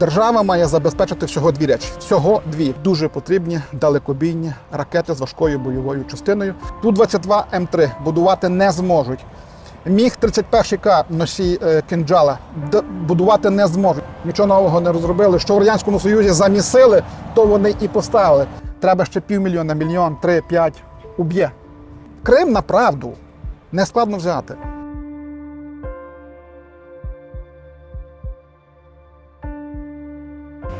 Держава має забезпечити всього дві речі. Всього дві дуже потрібні далекобійні ракети з важкою бойовою частиною. Ту-22 М3 будувати не зможуть. Міг 31 к носій е, кинджала будувати не зможуть. Нічого нового не розробили. Що в радянському союзі замісили, то вони і поставили. Треба ще півмільйона, мільйон, три, п'ять. Уб'є. Крим на правду не складно взяти.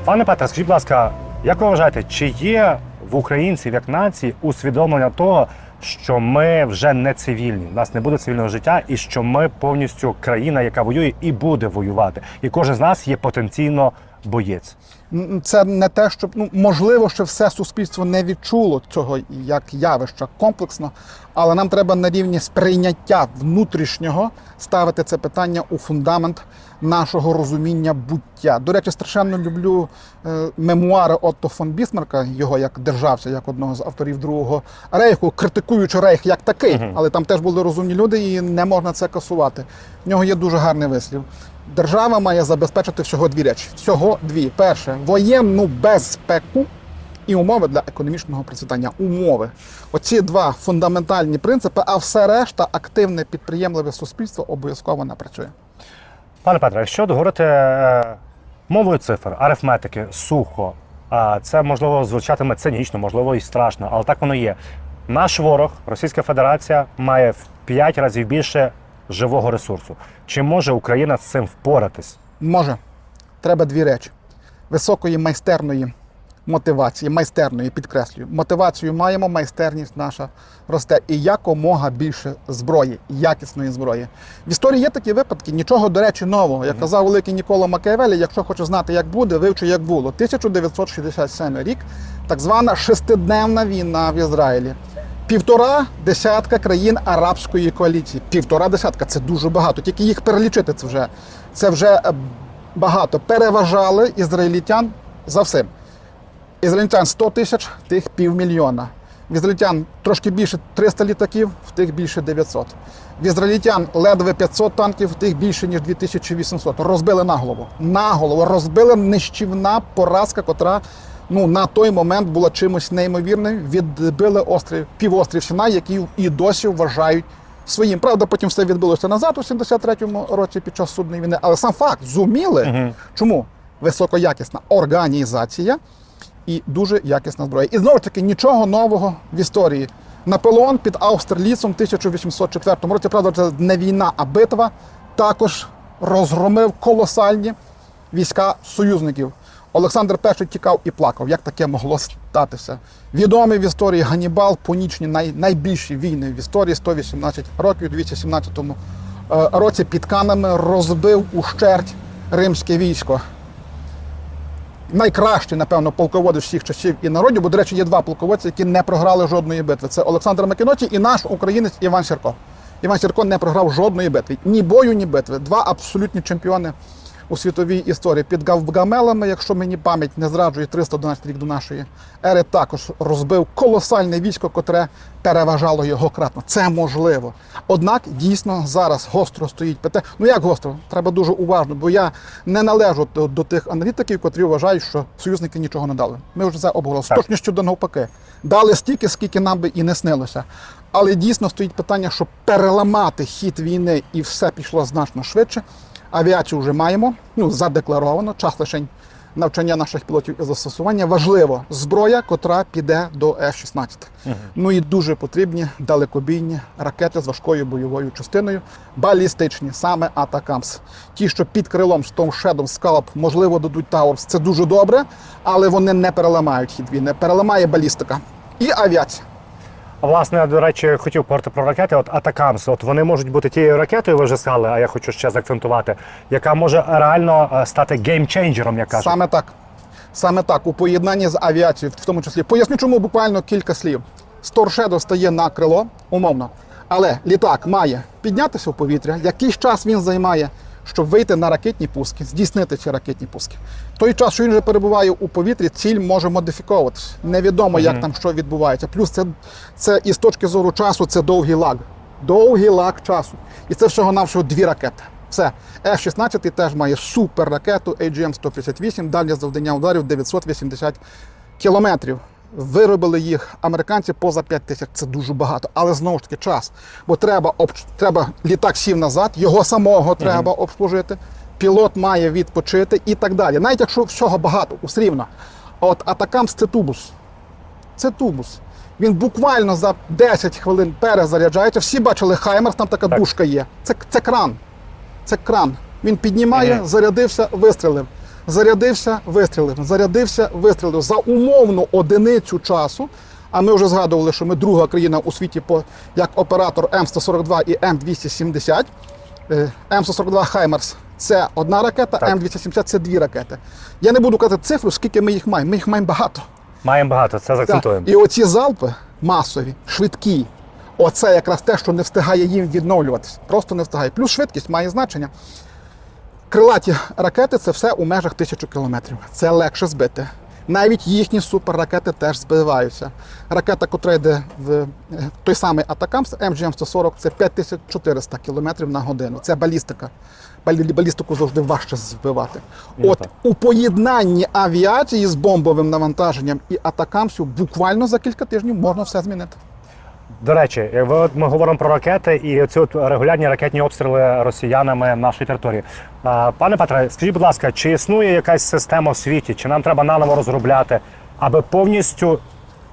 Пане Петре, скажіть, будь ласка, як ви вважаєте, чи є в українців як нації усвідомлення того, що ми вже не цивільні, у нас не буде цивільного життя, і що ми повністю країна, яка воює і буде воювати, і кожен з нас є потенційно боєць? Це не те, щоб ну можливо, що все суспільство не відчуло цього як явища комплексно, але нам треба на рівні сприйняття внутрішнього ставити це питання у фундамент нашого розуміння буття. До речі, страшенно люблю е, мемуари Отто фон Бісмарка, його як державця, як одного з авторів другого рейху, критикуючи рейх як такий, але там теж були розумні люди, і не можна це касувати. В нього є дуже гарний вислів. Держава має забезпечити всього дві речі. Всього дві. Перше воєнну безпеку і умови для економічного процвітання. Умови. Оці два фундаментальні принципи, а все решта активне підприємливе суспільство обов'язково напрацює. Пане Петре, якщо говорити е, мовою цифр, арифметики, сухо, це можливо звучатиме цинічно, можливо і страшно, але так воно є. Наш ворог, Російська Федерація, має в 5 разів більше живого ресурсу. Чи може Україна з цим впоратись? Може, треба дві речі: високої майстерної мотивації, майстерної, підкреслюю. Мотивацію маємо, майстерність наша росте. І якомога більше зброї, якісної зброї. В історії є такі випадки, нічого, до речі, нового. Як казав великий Нікола Макіавелі, якщо хочеш знати, як буде, вивчи, як було. 1967 рік, так звана шестидневна війна в Ізраїлі. Півтора десятка країн арабської коаліції. Півтора десятка це дуже багато. Тільки їх перелічити це вже це вже е, багато. Переважали ізраїльтян за всім. Ізраїльтян 100 тисяч, тих півмільйона. В ізраїльтян трошки більше 300 літаків, в тих більше 900. В ізраїльтян ледве 500 танків, в тих більше ніж 2800. Розбили на голову. На голову розбили нищівна поразка, котра ну, на той момент була чимось неймовірним. Відбили острів, півострів Сінай, який і досі вважають своїм. Правда, потім все відбулося назад у 73-му році під час судної війни. Але сам факт зуміли. Мгм. Чому? Високоякісна організація і дуже якісна зброя. І знову ж таки нічого нового в історії. Наполеон під Аустерліцем в 1804 році, правда, це не війна, а битва, також розгромив колосальні війська союзників. Олександр І тікав і плакав. Як таке могло статися? Відомий в історії Ганібал, понічні най, найбільші війни в історії 118 років, у 217 е, році під Канами розбив ущерть римське військо найкращий, напевно, полководець всіх часів і народів, бо, до речі, є два полководці, які не програли жодної битви. Це Олександр Макіноті і наш українець Іван Сірко. Іван Сірко не програв жодної битви. Ні бою, ні битви. Два абсолютні чемпіони у світовій історії. Під Гавгамелами, якщо мені пам'ять не зраджує 311 рік до нашої ери, також розбив колосальне військо, котре переважало його кратно. Це можливо. Однак дійсно зараз гостро стоїть питання. Ну як гостро? Треба дуже уважно, бо я не належу до, до тих аналітиків, котрі вважають, що союзники нічого не дали. Ми вже це обговорили. З точністю до навпаки. Дали стільки, скільки нам би і не снилося. Але дійсно стоїть питання, щоб переламати хід війни і все пішло значно швидше. Авіацію вже маємо, ну задекларовано, час лишень навчання наших пілотів і застосування. Важливо зброя, котра піде до F-16. Ну і дуже потрібні далекобійні ракети з важкою бойовою частиною, балістичні, саме Атакамс. Ті, що під крилом з Том Шедом Скалп, можливо, дадуть Таурс. Це дуже добре, але вони не переламають хід війни. Переламає балістика і авіація. Власне, до речі, хотів поговорити про ракети. От Атакамс, от вони можуть бути тією ракетою, ви вже сказали, а я хочу ще заакцентувати, яка може реально е, стати геймченджером, як кажуть. Саме так. Саме так, у поєднанні з авіацією, в тому числі. Поясню, чому буквально кілька слів. Сторшедо стає на крило, умовно. Але літак має піднятися в повітря. Якийсь час він займає, щоб вийти на ракетні пуски, здійснити ці ракетні пуски. В той час, що він вже перебуває у повітрі, ціль може модифіковуватися. Невідомо, як там що відбувається. Плюс це, це і з точки зору часу це довгий лаг. Довгий лаг часу. І це всього-навсього дві ракети. Все. F-16 теж має суперракету AGM-158, дальнє завдання ударів 980 кілометрів. Виробили їх американці поза 5 тисяч. Це дуже багато. Але знову ж таки час. Бо треба, об... треба літак сів назад, його самого треба обслужити, пілот має відпочити і так далі. Навіть якщо всього багато, все рівно. От Атакамс це тубус. Це тубус. Він буквально за 10 хвилин перезаряджається. Всі бачили Хаймерс, там така Так. дужка є. Це, це кран. Це кран. Він піднімає, Мгм. зарядився, вистрілив. Зарядився, вистрілив. Зарядився, вистрілив. За умовну одиницю часу. А ми вже згадували, що ми друга країна у світі по як оператор М142 і М270. Е, М142 Хаймерс це одна ракета, Так. М270 це дві ракети. Я не буду казати цифру, скільки ми їх маємо. Ми їх маємо багато. Маємо багато, це заакцентуємо. І оці залпи масові, швидкі. Оце якраз те, що не встигає їм відновлюватися. Просто не встигає. Плюс швидкість має значення. Крилаті ракети це все у межах тисячі кілометрів. Це легше збити. Навіть їхні суперракети теж збиваються. Ракета, котра йде в е, той самий Атакамс, MGM-140, це 5400 кілометрів на годину. Це балістика. Балі- Балістику завжди важче збивати. Ну, От так. у поєднанні авіації з бомбовим навантаженням і атакамсів буквально за кілька тижнів можна все змінити. До речі, ми говоримо про ракети і ці от регулярні ракетні обстріли росіянами нашої території. Пане Петре, скажіть, будь ласка, чи існує якась система в світі, чи нам треба наново розробляти, аби повністю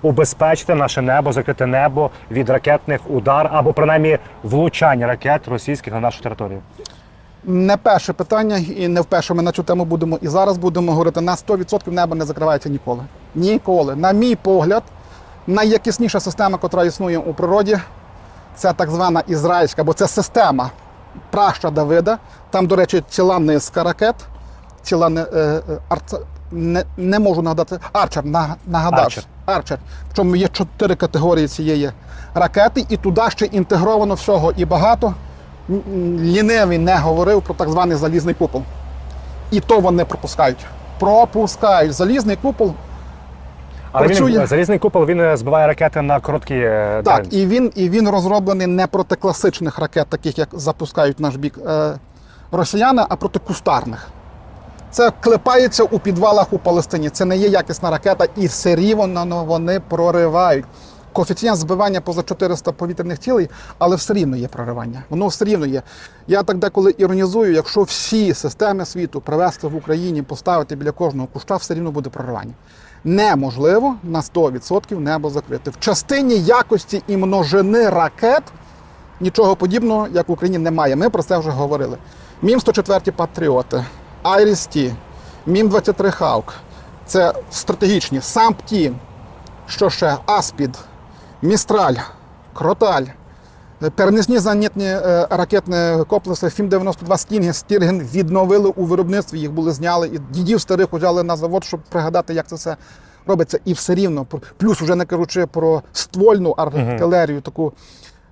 убезпечити наше небо, закрити небо від ракетних удар або принаймні влучань ракет російських на нашу територію? Не перше питання, і не вперше ми на цю тему будемо і зараз будемо говорити. На 100% небо не закривається ніколи. Ніколи. На мій погляд, найякісніша система, яка існує у природі, це так звана ізраїльська, бо це система праща Давида. Там, до речі, ціла низка ракет. Ціла не, е, е, не, не можу нагадати. Арчер, на- нагадав. Арчер. Арчер. Причому є чотири категорії цієї ракети, і туди ще інтегровано всього і багато. Лінивий не говорив про так званий залізний купол. І то вони пропускають. Пропускають. Залізний купол. Але він, залізний купол він е, збиває ракети на короткі е, Так, і він, і він розроблений не проти класичних ракет, таких як запускають наш бік е, росіяни, а проти кустарних. Це клепається у підвалах у Палестині. Це не є якісна ракета, і все рівно вони проривають. Коефіцієнт збивання поза 400 повітряних цілей, але все рівно є проривання. Воно все рівно є. Я так деколи іронізую, якщо всі системи світу привезти в Україні, поставити біля кожного куща, все рівно буде проривання. Неможливо на 100% небо закрити. В частині якості і множини ракет нічого подібного, як в Україні, немає. Ми про це вже говорили. Мім 104 патріоти, Айріс-Ті, Мім 23 Хаук. Це стратегічні. Самп-Ті, що ще? Аспід, Містраль, Кроталь. Перенесні зенітні е, ракетні комплекси Фім-92 Стінги, Стірген відновили у виробництві, їх були зняли, і дідів старих взяли на завод, щоб пригадати, як це все робиться. І все рівно, плюс вже не кажучи про ствольну артилерію, таку,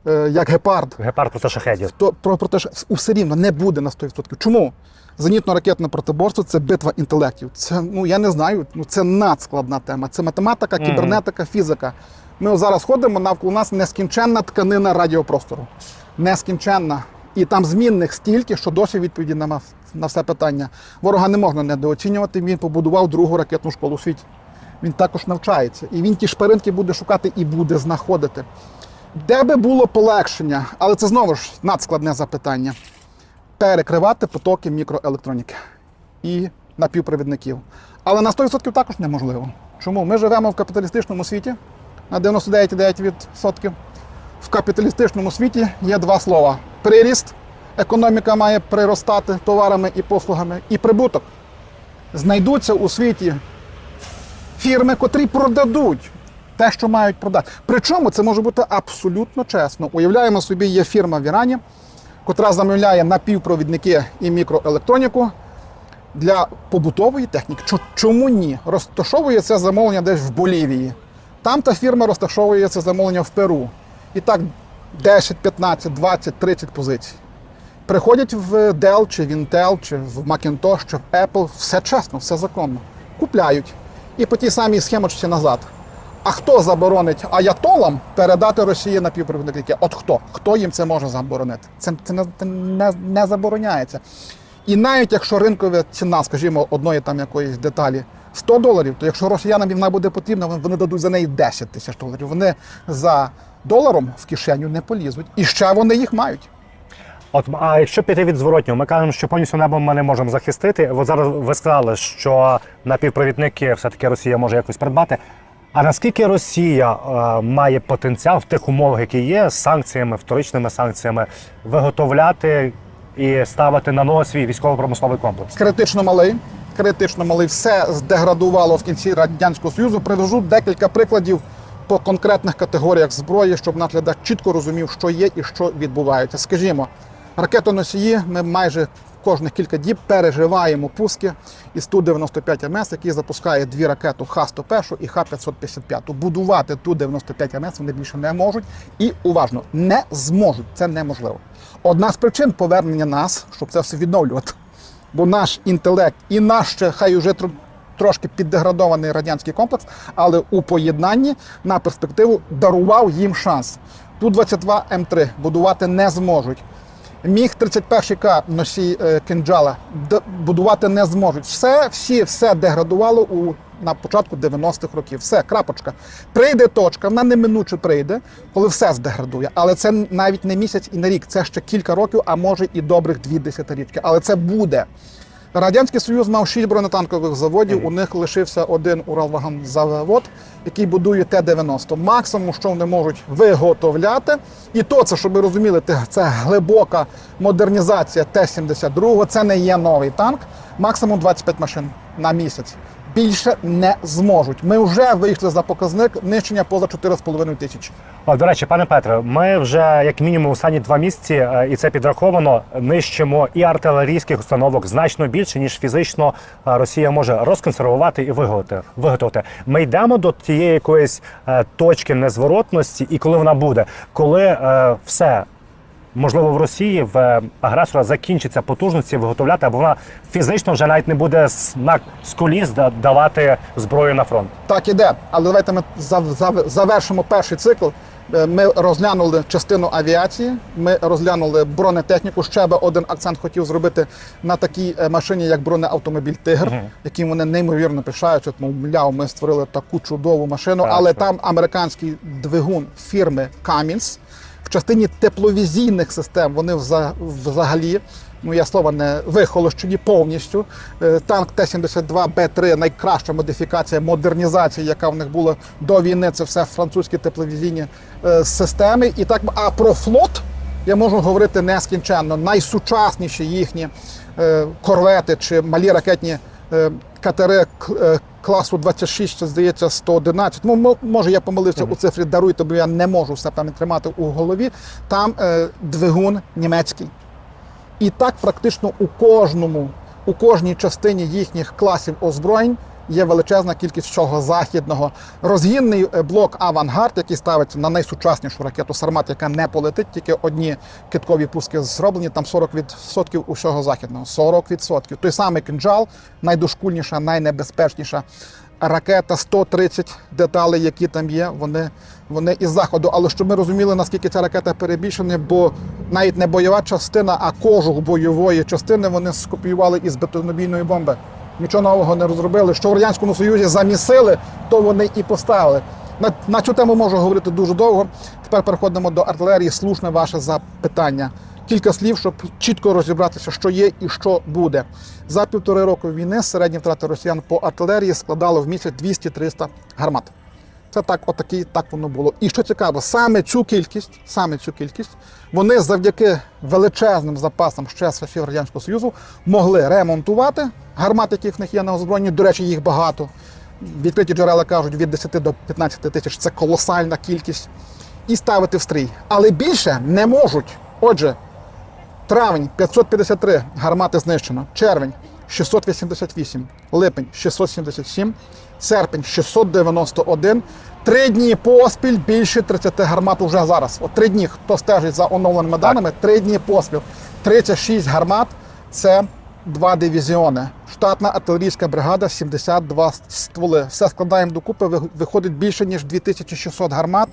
е, як гепард, Гепард проти шахедів. то про, що все рівно не буде на 100%. Чому? Зенітно-ракетне протиборство це битва інтелектів. Це ну я не знаю. Ну це надскладна тема. Це математика, кібернетика, фізика. Ми зараз ходимо навколо нас нескінченна тканина радіопростору. Нескінченна. І там змінних стільки, що досі відповіді на, на все питання. Ворога не можна недооцінювати. Він побудував другу ракетну школу у світі. Він також навчається. І він ті шпаринки буде шукати і буде знаходити. Де би було полегшення, але це знову ж надскладне запитання. Перекривати потоки мікроелектроніки і напівпровідників. Але на 100% також неможливо. Чому? Ми живемо в капіталістичному світі на 99,9%. В капіталістичному світі є два слова: приріст, економіка має приростати товарами і послугами, і прибуток. Знайдуться у світі фірми, котрі продадуть те, що мають продати. Причому це може бути абсолютно чесно. Уявляємо собі, є фірма в Ірані, котра замовляє напівпровідники і мікроелектроніку для побутової техніки. Чому ні? Розташовує це замовлення десь в Болівії. Там та фірма розташовує це замовлення в Перу. І так 10, 15, 20, 30 позицій. Приходять в Dell, чи в Intel, чи в Macintosh, чи в Apple, все чесно, все законно. Купляють. І по тій самій схемочці назад. А хто заборонить аятолам передати Росії напівпровідники? От хто? Хто їм це може заборонити? Це, це, не, це не, не забороняється. І навіть якщо ринкова ціна, скажімо, одної там якоїсь деталі 100 доларів, то якщо росіянам вона буде потрібна, вони- дадуть за неї 10 тисяч доларів. Вони за доларом в кишеню не полізуть. І ще вони їх мають. От, а якщо піти від зворотнього, ми кажемо, що повністю небо ми не можемо захистити. От зараз ви сказали, що напівпровідники все-таки Росія може якось придбати. А наскільки Росія е, має потенціал в тих умовах, які є, з санкціями, вторичними санкціями, виготовляти і ставити на ноги свій військово-промисловий комплекс? критично малий. Критично малий все здеградувало в кінці радянського союзу. Привожу декілька прикладів по конкретних категоріях зброї, щоб наш глядач чітко розумів, що є і що відбувається. Скажімо, ракетоносії ми майже кожних кілька діб переживаємо пуски із Ту-95 МС, який запускає дві ракети Х-101 і Х-555. Будувати Ту-95 МС вони більше не можуть і уважно не зможуть. Це неможливо. Одна з причин повернення нас, щоб це все відновлювати. Бо наш інтелект і наш ще хай уже трошки піддеградований радянський комплекс, але у поєднанні на перспективу дарував їм шанс. Ту-22 М3 будувати не зможуть. Міг 31К носій е, кинджала будувати не зможуть. Все, всі, все деградувало у на початку 90-х років. Все, крапочка. Прийде точка, вона неминуче прийде, коли все здеградує. Але це навіть не місяць і не рік, це ще кілька років, а може і добрих дві десятирічки. Але це буде. Радянський Союз мав шість бронетанкових заводів. У них лишився один Уралвагонзавод, який будує Т-90. Максимум, що вони можуть виготовляти, і то це, щоб ви розуміли, це глибока модернізація Т-72. Це не є новий танк. Максимум 25 машин на місяць. Більше не зможуть. Ми вже вийшли за показник нищення поза 4,5 тисячі. О, до речі, пане Петре, ми вже як мінімум останні два місяці, е, і це підраховано, нищимо і артилерійських установок значно більше, ніж фізично е, Росія може розконсервувати і виготовити. Ми йдемо до тієї якоїсь е, точки незворотності, і коли вона буде, коли все. Можливо, в Росії в е, агресора закінчиться потужності виготовляти, або вона фізично вже навіть не буде з, коліс давати зброю на фронт. Так іде. Але давайте ми зав- зав- завершимо перший цикл. Е, Ми розглянули частину авіації, ми розглянули бронетехніку. Ще би один акцент хотів зробити на такій е, машині, як бронеавтомобіль Тигр, яким вони неймовірно пишаються. От, мовляв, ми створили таку чудову машину, Так, але так. там американський двигун фірми Cummins. В частині тепловізійних систем вони взагалі. Ну, я слова не вихолощені повністю. Е, Танк Т-72Б3 найкраща модифікація, модернізація, яка в них була до війни. Це все французькі тепловізійні е, системи. І так, а про флот я можу говорити нескінченно. Найсучасніші їхні е, корвети чи малі ракетні катери класу 26, це, здається, 111. Ну, мо- може, я помилився у цифрі, даруйте, бо я не можу все пам'ять тримати у голові. Там е, двигун німецький. І так практично у кожному, у кожній частині їхніх класів озброєнь є величезна кількість всього західного. Розгінний е, блок Авангард, який ставиться на найсучаснішу ракету Сармат, яка не полетить, тільки одні киткові пуски зроблені, там 40% усього західного. 40%. Той самий кинджал, найдошкульніша, найнебезпечніша ракета, 130 деталей, які там є, вони, вони із заходу. Але щоб ми розуміли, наскільки ця ракета перебільшена, бо навіть не бойова частина, а кожух бойової частини вони скопіювали із бетонобійної бомби. Нічого нового не розробили. Що в Радянському Союзі замісили, то вони і поставили. На, на цю тему можу говорити дуже довго. Тепер переходимо до артилерії. Слушне ваше запитання. Кілька слів, щоб чітко розібратися, що є і що буде. За півтори року війни середні втрати росіян по артилерії складали в місяць 200-300 гармат. Це так, отакий, так воно було. І що цікаво, саме цю кількість, саме цю кількість, вони завдяки величезним запасам ще з Радянського Союзу могли ремонтувати гармат, які в них є на озброєнні. До речі, їх багато. Відкриті джерела кажуть від 10 до 15 тисяч це колосальна кількість. І ставити в стрій. Але більше не можуть. Отже, Травень 553 гармати знищено. Червень 688, липень 677, серпень 691. Три дні поспіль більше 30 гармат уже зараз. От три дні, хто стежить за оновленими даними, три дні поспіль. 36 гармат це два дивізіони. штатна артилерійська бригада, 72 стволи. Все складаємо докупи, виходить більше, ніж 2600 гармат.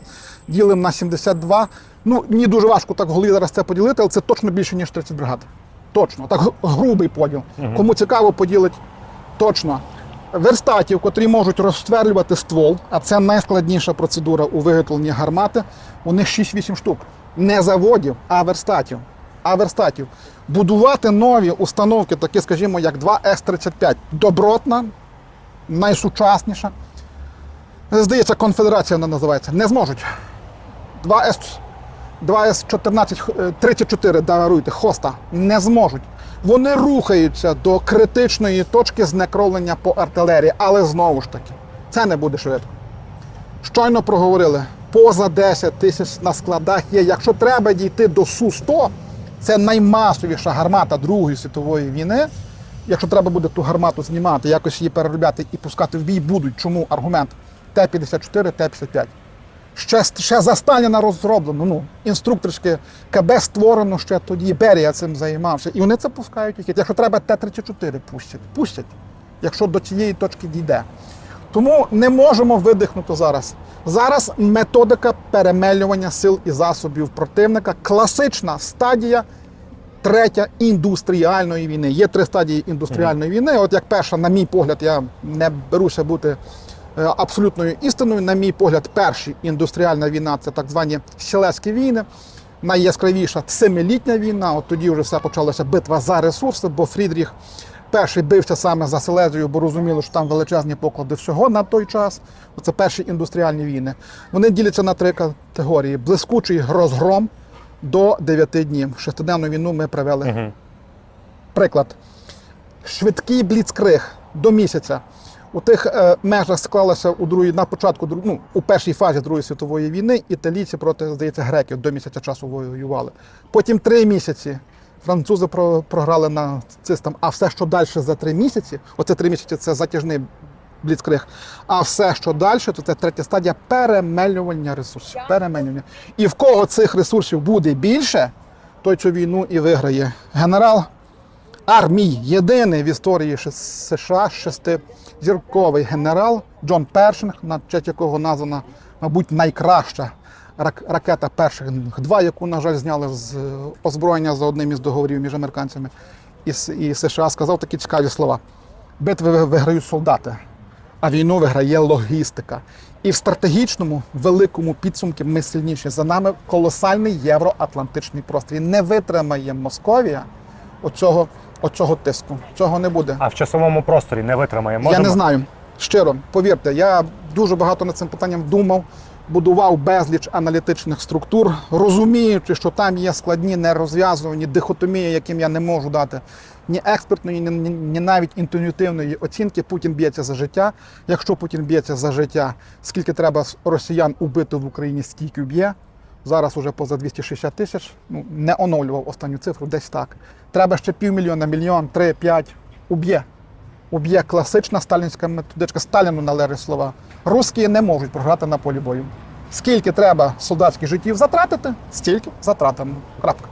Ділимо на 72. Ну, мені дуже важко так в голові зараз це поділити, але це точно більше, ніж 30 бригад точно. Так грубий поділ. Угу. Кому цікаво, поділити, точно. Верстатів, котрі можуть розсверлювати ствол, а це найскладніша процедура у виготовленні гармати. У них 6-8 штук. Не заводів, а верстатів. А верстатів. Будувати нові установки, такі, скажімо, як 2С-35. Добротна, найсучасніша. Здається, конфедерація вона називається. Не зможуть. 2С. 2С1434 е, даруйте хоста не зможуть. Вони рухаються до критичної точки знекровлення по артилерії, але знову ж таки, це не буде швидко. Щойно проговорили, поза 10 тисяч на складах є. Якщо треба дійти до Су-100, це наймасовіша гармата Другої світової війни. Якщо треба буде ту гармату знімати, якось її переробляти і пускати в бій, будуть чому аргумент Т-54, Т-55 ще, ще за Сталіна розроблено. Ну, інструкторське КБ створено ще тоді. Берія цим займався. І вони це пускають. Якщо треба, Т-34 пустять. Пустять, якщо до цієї точки дійде. Тому не можемо видихнути зараз. Зараз методика перемелювання сил і засобів противника, класична стадія третя індустріальної війни. Є три стадії індустріальної війни. От як перша, на мій погляд, я не беруся бути абсолютною істиною. На мій погляд, перша індустріальна війна це так звані Сілецькі війни. Найяскравіша семилітня війна. От тоді вже все почалося битва за ресурси, бо Фрідріх перший бився саме за Силезію, бо розуміло, що там величезні поклади всього на той час. Це перші індустріальні війни. Вони діляться на три категорії: блискучий розгром до 9 днів. Шестиденну війну ми провели. Мгм. Приклад. Швидкий бліцкриг до місяця. У тих е, межах склалося у другій, на початку ну, у першій фазі Другої світової війни італійці проти, здається, греків до місяця часу воювали. Потім три місяці французи про, програли нацистам, а все, що далі за три місяці, оце три місяці це затяжний бліцкриг. А все, що далі, то це третя стадія перемелювання ресурсів. Перемелювання. І в кого цих ресурсів буде більше, той цю війну і виграє. Генерал армій, єдиний в історії США шестизірковий генерал Джон Першинг, на честь якого названа, мабуть, найкраща рак- ракета перших два, яку, на жаль, зняли з е, озброєння за одним із договорів між американцями і, США, сказав такі цікаві слова: битви виграють солдати, а війну виграє логістика. І в стратегічному великому підсумку ми сильніші. За нами колосальний євроатлантичний простір. Не витримає Московія оцього, оцього тиску. Цього не буде. А в часовому просторі не витримає. Я не знаю. Щиро, повірте, я дуже багато над цим питанням думав, будував безліч аналітичних структур, розуміючи, що там є складні, нерозв'язувані дихотомії, яким я не можу дати ні експертної, ні, ні, ні навіть інтуїтивної оцінки. Путін б'ється за життя. Якщо Путін б'ється за життя, скільки треба росіян убити в Україні, стільки б'є. Зараз уже поза 260 тисяч. Ну не оновлював останню цифру, десь так. Треба ще півмільйона, мільйон, три, п'ять. Уб'є уб'є класична сталінська методичка. Сталіну належать слова. Русські не можуть програти на полі бою. Скільки треба солдатських життів затратити, стільки затратимо. Крапка.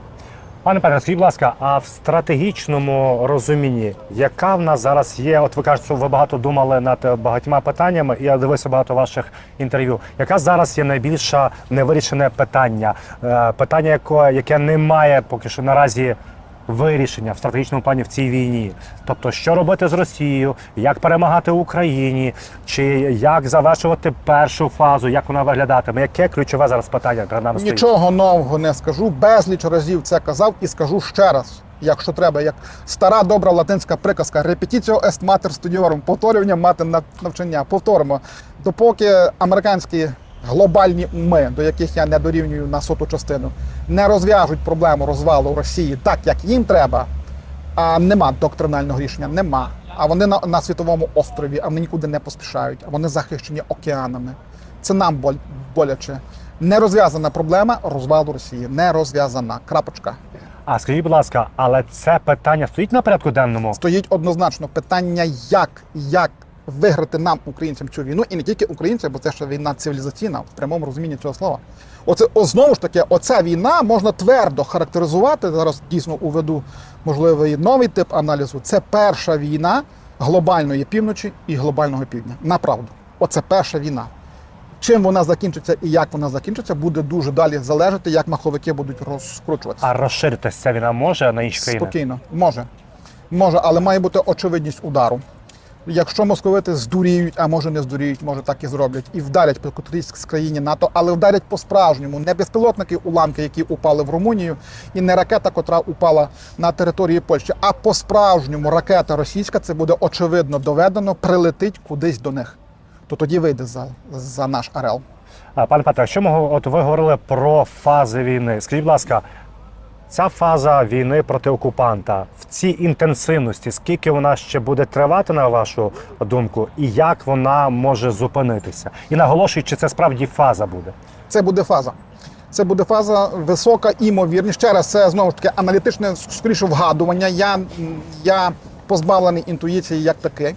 Пане Петре, скажіть, будь ласка, а в стратегічному розумінні, яка в нас зараз є? От ви кажете, ви багато думали над багатьма питаннями, і я дивився багато ваших інтерв'ю. Яка зараз є найбільше невирішене питання? Е, Питання, яке не має поки що наразі вирішення в стратегічному плані в цій війні. Тобто, що робити з Росією, як перемагати Україні, чи як завершувати першу фазу, як вона виглядатиме? Яке ключове зараз питання перед нами стоїть? Нічого нового не скажу. Безліч разів це казав і скажу ще раз. Якщо треба, як стара добра латинська приказка репетіціо ест матер студіорум, повторювання мати навчання. Повторимо, допоки американські глобальні уми, до яких я не дорівнюю на соту частину, не розв'яжуть проблему розвалу Росії так, як їм треба, а нема доктринального рішення, нема. А вони на, на світовому острові, а вони нікуди не поспішають, а вони захищені океанами. Це нам боль, боляче. Не розв'язана проблема розвалу Росії. Не розв'язана. Крапочка. А скажіть, будь ласка, але це питання стоїть на порядку денному? Стоїть однозначно питання, як, як виграти нам, українцям, цю війну, і не тільки українцям, бо це ще війна цивілізаційна в прямому розумінні цього слова. Оце о, знову ж таки, оця війна можна твердо характеризувати. Зараз дійсно уведу можливий новий тип аналізу. Це перша війна глобальної півночі і глобального півдня. Направду, оце перша війна. Чим вона закінчиться і як вона закінчиться, буде дуже далі залежати, як маховики будуть розкручуватися. А розширитися ця війна може на інші країни? Спокійно, може. Може, але має бути очевидність удару. Якщо московити здуріють, а може не здуріють, може так і зроблять, і вдарять по котрійсь країні НАТО, але вдарять по-справжньому, не безпілотники уламки, які упали в Румунію, і не ракета, котра упала на території Польщі, а по-справжньому ракета російська, це буде очевидно доведено, прилетить кудись до них. То тоді вийде за, за наш АРЕЛ. Пане Петре, що ми от ви говорили про фази війни? Скажіть, будь ласка, ця фаза війни проти окупанта в цій інтенсивності, скільки вона ще буде тривати, на вашу думку, і як вона може зупинитися? І наголошую, чи це справді фаза буде? Це буде фаза. Це буде фаза висока імовірність. Ще раз, це знову ж таки аналітичне скоріше вгадування. Я, я позбавлений інтуїції як такий.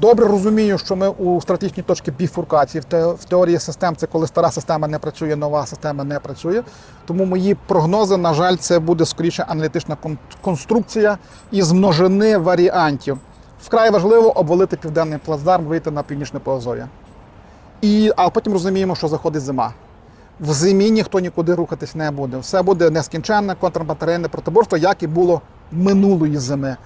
Добре розумію, що ми у стратегічній точці біфуркації. В, те, в теорії систем це коли стара система не працює, нова система не працює. Тому мої прогнози, на жаль, це буде скоріше аналітична кон- конструкція із множини варіантів. Вкрай важливо обвалити південний плацдарм, вийти на північне Поазов'я. І, а потім розуміємо, що заходить зима. В зимі ніхто нікуди рухатись не буде. Все буде нескінченне контрбатарейне протиборство, як і було минулої зими.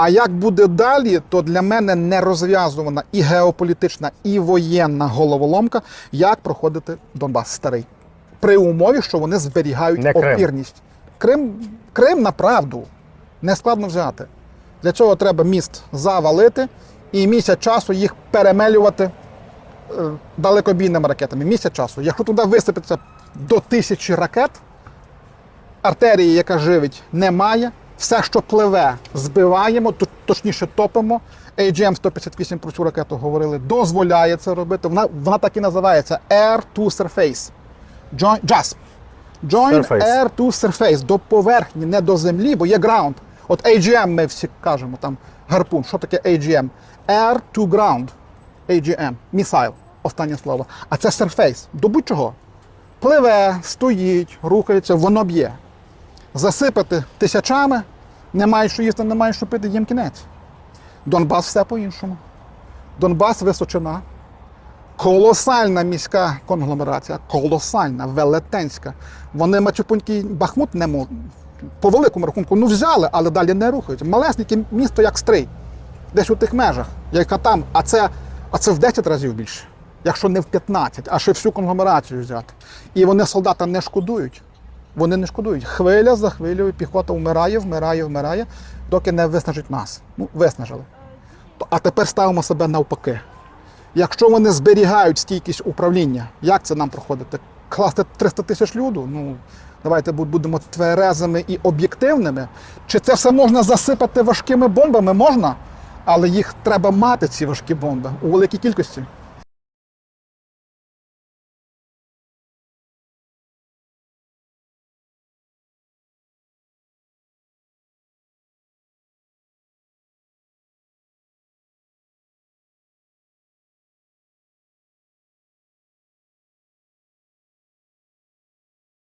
А як буде далі, то для мене не розв'язувана і геополітична, і воєнна головоломка, як проходити Донбас старий. При умові, що вони зберігають Не Крим. опірність. Крим, Крим направду не складно взяти. Для цього треба міст завалити і місяць часу їх перемелювати е, далекобійними ракетами. Місяць часу. Якщо туди висипеться до тисячі ракет, артерії, яка живить, немає. Все, що пливе, збиваємо, точніше топимо. AGM-158 про цю ракету говорили, дозволяє це робити. Вона, вона так і називається Air to Surface. Join, JASP. Join Surface. Air to Surface. До поверхні, не до землі, бо є ground. От AGM ми всі кажемо, там гарпун. Що таке AGM? Air to ground. AGM. Missile. Останнє слово. А це Surface. До будь-чого. Пливе, стоїть, рухається, воно б'є. Засипати тисячами, немає що їсти, немає що пити, їм кінець. Донбас все по-іншому. Донбас височина. Колосальна міська конгломерація, колосальна, велетенська. Вони Мачупунький Бахмут не можуть. По великому рахунку, ну взяли, але далі не рухаються. Малесеньке місто як стрий, десь у тих межах, яка там, а це, а це в 10 разів більше, якщо не в 15, а ще всю конгломерацію взяти. І вони солдата не шкодують. Вони не шкодують. Хвиля за хвилею піхота вмирає, вмирає, вмирає, доки не виснажить нас. Ну, виснажили. А тепер ставимо себе навпаки. Якщо вони зберігають стійкість управління, як це нам проходити? Класти 300 тисяч люду? Ну, давайте будемо тверезими і об'єктивними. Чи це все можна засипати важкими бомбами? Можна, але їх треба мати, ці важкі бомби, у великій кількості.